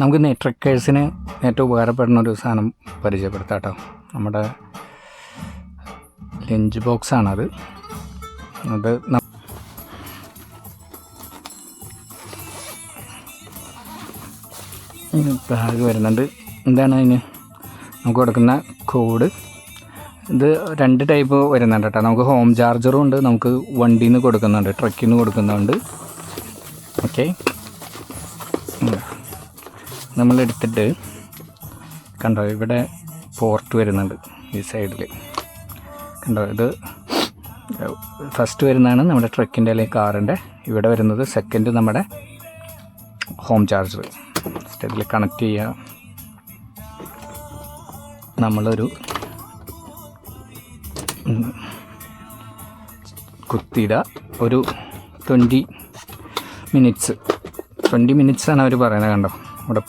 നമുക്ക് ട്രക്കേഴ്സിന് ഏറ്റവും ഉപകാരപ്പെടുന്ന ഒരു സാധനം പരിചയപ്പെടുത്താം കേട്ടോ നമ്മുടെ ലഞ്ച് ബോക്സ് ആണത്. അത് ബാഗ് വരുന്നുണ്ട്. എന്താണ് അതിന്? നമുക്ക് കൊടുക്കുന്ന കോഡ് ഇത് രണ്ട് ടൈപ്പ് വരുന്നുണ്ട് കേട്ടോ. നമുക്ക് ഹോം ചാർജറും ഉണ്ട്. നമുക്ക് വണ്ടിയിൽ നിന്ന് കൊടുക്കുന്നുണ്ട്. ട്രക്കിൽ നിന്ന് കൊടുക്കുന്നുണ്ട്. ഓക്കെ നമ്മൾ എടുത്തിട്ട് കണ്ടോ ഇവിടെ പോർട്ട് വരുന്നുണ്ട് ഈ സൈഡിൽ കണ്ടോ ഇത് ഫസ്റ്റ് വരുന്നതാണ് നമ്മുടെ ട്രക്കിന്റെ അല്ലെങ്കിൽ കാറിന്റെ ഇവിടെ വരുന്നത് സെക്കൻഡ് നമ്മുടെ ഹോം ചാർജർ ഇതിൽ കണക്ട് ചെയ്യുക നമ്മളൊരു കുത്തിയിട. ഒരു ട്വന്റി മിനിറ്റ്സ് ട്വന്റി മിനിറ്റ്സ് ആണ് അവർ പറയുന്നത് കണ്ടോ. ഇവിടെ